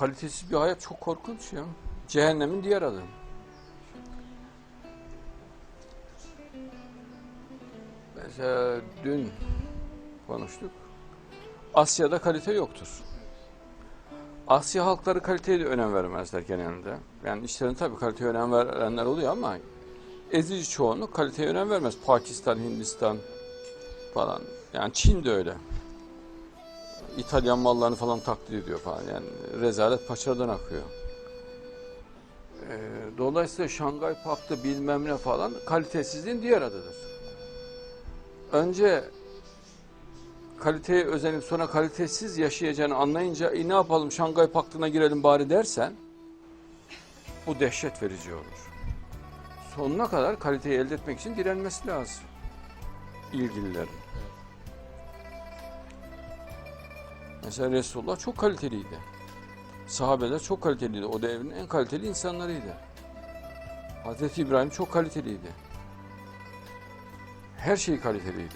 kalitesiz bir hayat çok korkunç ya. Cehennemin diğer adı. Mesela dün konuştuk. Asya'da kalite yoktur. Asya halkları kaliteye de önem vermezler genelde. Yani işlerine tabii kaliteye önem verenler oluyor ama ezici çoğunluk kaliteye önem vermez. Pakistan, Hindistan falan. Yani Çin de öyle. İtalyan mallarını falan taklit ediyor falan. Yani rezalet paçadan akıyor. Ee, dolayısıyla Şangay Paktı bilmem ne falan kalitesizliğin diğer adıdır. Önce kaliteye özenip sonra kalitesiz yaşayacağını anlayınca e, ne yapalım Şangay Paktı'na girelim bari dersen bu dehşet verici olur. Sonuna kadar kaliteyi elde etmek için direnmesi lazım ilgililerin. Mesela Resulullah çok kaliteliydi. Sahabeler çok kaliteliydi. O devrin en kaliteli insanlarıydı. Hazreti İbrahim çok kaliteliydi. Her şey kaliteliydi.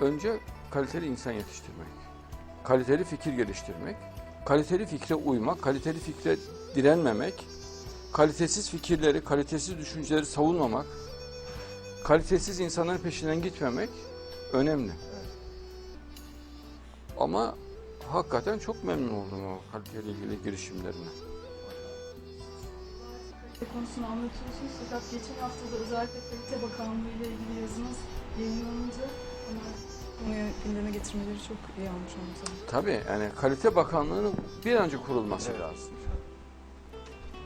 Önce kaliteli insan yetiştirmek. Kaliteli fikir geliştirmek. Kaliteli fikre uymak, kaliteli fikre direnmemek. Kalitesiz fikirleri, kalitesiz düşünceleri savunmamak. Kalitesiz insanların peşinden gitmemek önemli. Ama hakikaten çok memnun oldum o kaliteyle ilgili girişimlerine. konusunu anlatıyorsunuz fakat geçen hafta da özellikle Kalite Bakanlığı ile ilgili yazınız yayınlanınca ama konuyu gündeme getirmeleri çok iyi olmuş onu Tabii yani Kalite Bakanlığı'nın bir an önce kurulması lazım.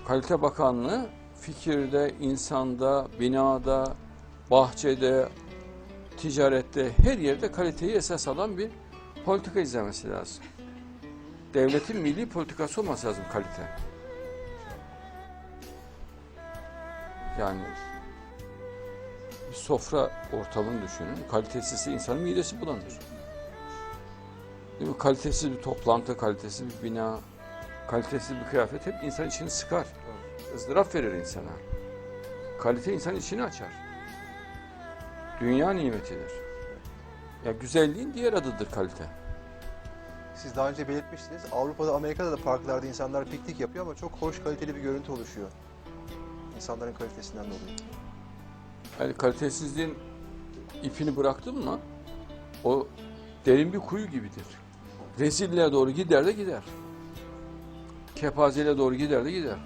Kalite Bakanlığı fikirde, insanda, binada, bahçede, ticarette, her yerde kaliteyi esas alan bir politika izlemesi lazım. Devletin milli politikası olması lazım kalite. Yani bir sofra ortamını düşünün. Kalitesiz insanın midesi bulanır. Değil mi? Kalitesiz bir toplantı, kalitesiz bir bina, kalitesiz bir kıyafet hep insan içini sıkar. ızdırap verir insana. Kalite insan içini açar. Dünya nimetidir. Ya güzelliğin diğer adıdır kalite. Siz daha önce belirtmiştiniz. Avrupa'da, Amerika'da da parklarda insanlar piknik yapıyor ama çok hoş kaliteli bir görüntü oluşuyor. İnsanların kalitesinden dolayı. Yani kalitesizliğin ipini bıraktın mı o derin bir kuyu gibidir. Rezilliğe doğru gider de gider. Kepazeyle doğru gider de gider.